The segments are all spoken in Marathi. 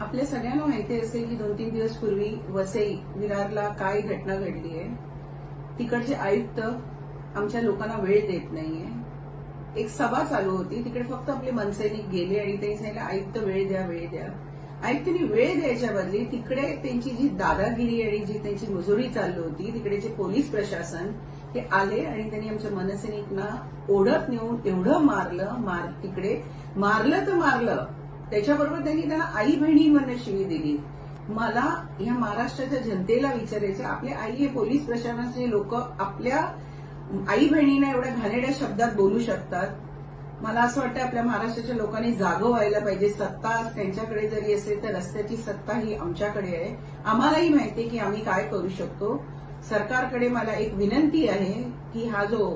आपल्या सगळ्यांना माहिती असेल की दोन तीन दिवस पूर्वी वसई विरारला काय घटना घडली आहे. तिकडचे आयुक्त आमच्या लोकांना वेळ देत नाहीये. एक सभा चालू होती. तिकडे फक्त आपले मनसैनिक गेले आणि त्यांनी सांगितलं आयुक्त वेळ द्या वेळ द्या. आयुक्तांनी वेळ द्यायच्या बदली तिकडे त्यांची जी दादागिरी आणि जी त्यांची मुजुरी चालली होती तिकडे जे पोलीस प्रशासन हे आले आणि त्यांनी आमच्या मनसैनिकांना ओढत नेऊन एवढं मारलं मार तिकडे मारलं तर मारलं त्याच्याबरोबर त्यांनी त्यांना आई बहिणींवरनं शिवी दिली. मला या महाराष्ट्राच्या जनतेला विचारायचं आपले आई हे पोलीस प्रशासनाचे लोक आपल्या आई बहिणींना एवढ्या घाणेड्या शब्दात बोलू शकतात. मला असं वाटतं आपल्या महाराष्ट्राच्या लोकांनी जागं व्हायला पाहिजे. सत्ता त्यांच्याकडे जरी असेल तर रस्त्याची सत्ता ही आमच्याकडे आहे. आम्हालाही माहिती आहे की आम्ही काय करू शकतो. सरकारकडे मला एक विनंती आहे की हा जो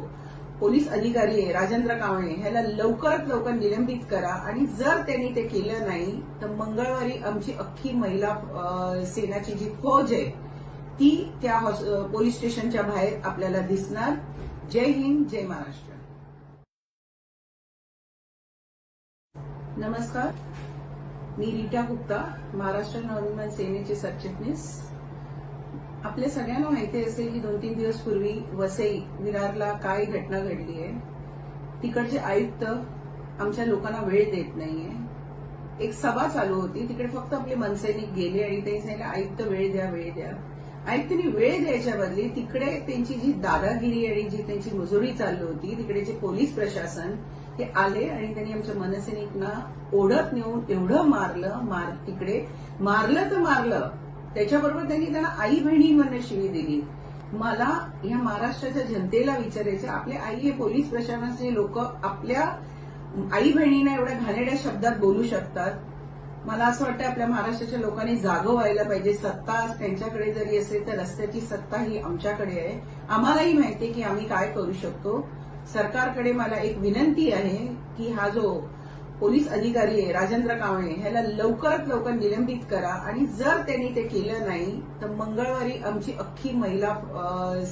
पोलीस अधिकारी आहे राजेंद्र कावळे ह्याला लवकरात लवकर निलंबित करा. आणि जर त्यांनी ते केलं नाही तर मंगळवारी आमची अख्खी महिला सेनाची जी फौज आहे ती त्या पोलीस स्टेशनच्या बाहेर आपल्याला दिसणार. जय हिंद जय महाराष्ट्र. नमस्कार. मी रीटा गुप्ता महाराष्ट्र नवनिर्माण सेनेचे सरचिटणीस. आपल्या सगळ्यांना माहिती असेल की दोन तीन दिवस पूर्वी वसई विरारला काय घटना घडली आहे? तिकडचे आयुक्त आमच्या लोकांना वेळ देत नाहीये. एक सभा चालू होती. तिकडे फक्त आपले मनसैनिक गेले आणि त्यांनी सांगितलं आयुक्त वेळ द्या वेळ द्या. आयुक्तांनी वेळ द्यायच्या बदली तिकडे त्यांची जी दादागिरी आणि जी त्यांची मुजुरी चालली होती तिकडे जे पोलीस प्रशासन हे आले आणि त्यांनी आमच्या मनसैनिकांना ओढत नेऊन एवढं मारलं मार तिकडे मारलं तर मारलं त्याच्याबरोबर त्यांनी त्यांना आई बहिणींवरनं शिवी दिली. मला या महाराष्ट्राच्या जनतेला विचारायचं आपले आई हे पोलीस प्रशासनाचे लोक आपल्या आई बहिणींना एवढ्या घाणेड्या शब्दात बोलू शकतात. मला असं वाटतं आपल्या महाराष्ट्राच्या लोकांनी जागं व्हायला पाहिजे. सत्ता त्यांच्याकडे जरी असेल तर रस्त्याची सत्ता ही आमच्याकडे आहे. आम्हालाही माहिती आहे की आम्ही काय करू शकतो. सरकारकडे मला एक विनंती आहे की हा जो पोलीस अधिकारी आहे राजेंद्र कावळे ह्याला लवकरात लवकर निलंबित करा. आणि जर त्यांनी ते केलं नाही तर मंगळवारी आमची अख्खी महिला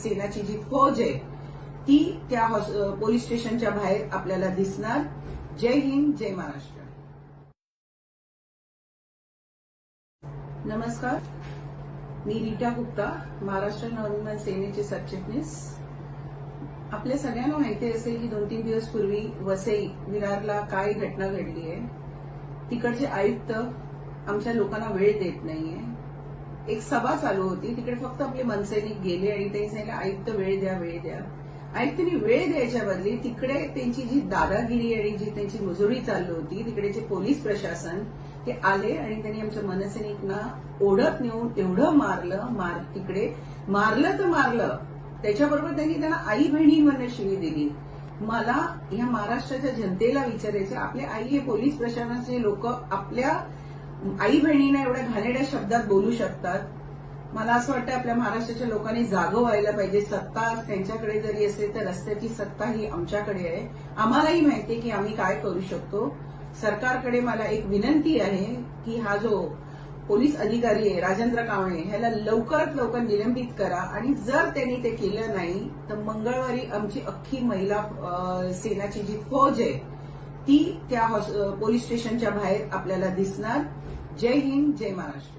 सेनाची जी फौज आहे ती त्या पोलीस स्टेशनच्या बाहेर आपल्याला दिसणार. जय हिंद जय महाराष्ट्र. नमस्कार. मी रीटा गुप्ता महाराष्ट्र नवनिर्माण सेनेचे सरचिटणीस. आपल्या सगळ्यांना माहिती असेल की दोन तीन दिवस पूर्वी वसई विरारला काय घटना घडली आहे? तिकडचे आयुक्त आमच्या लोकांना वेळ देत नाहीये. एक सभा चालू होती. तिकडे फक्त आपले मनसैनिक गेले आणि त्यांनी सांगितलं आयुक्त वेळ द्या वेळ द्या. आयुक्तांनी वेळ द्यायच्या बदली तिकडे त्यांची जी दादागिरी आणि जी त्यांची मुजुरी चालू होती तिकडे जे पोलीस प्रशासन ते आले आणि त्यांनी आमच्या मनसैनिकांना ओढत नेऊन एवढं मारलं मार तिकडे मारलं तर मारलं त्याच्याबरोबर त्यांनी त्यांना आई बहिणींवरनं शिवी दिली. मला या महाराष्ट्राच्या जनतेला विचारायचं आपले आई हे पोलीस प्रशासनाचे लोक आपल्या आई बहिणींना एवढ्या घाणेड्या शब्दात बोलू शकतात. मला असं वाटतं आपल्या महाराष्ट्राच्या लोकांनी जागं व्हायला पाहिजे. सत्ता त्यांच्याकडे जरी असेल तर रस्त्याची सत्ता ही आमच्याकडे आहे. आम्हालाही माहिती आहे की आम्ही काय करू शकतो. सरकारकडे मला एक विनंती आहे की हा जो पोलीस अधिकारी आहे राजेंद्र कावळे ह्याला लवकरात लवकर निलंबित करा. आणि जर त्यांनी ते केलं नाही तर मंगळवारी आमची अख्खी महिला सेनाची जी फौज आहे ती त्या पोलीस स्टेशनच्या बाहेर आपल्याला दिसणार. जय हिंद जय महाराष्ट्र.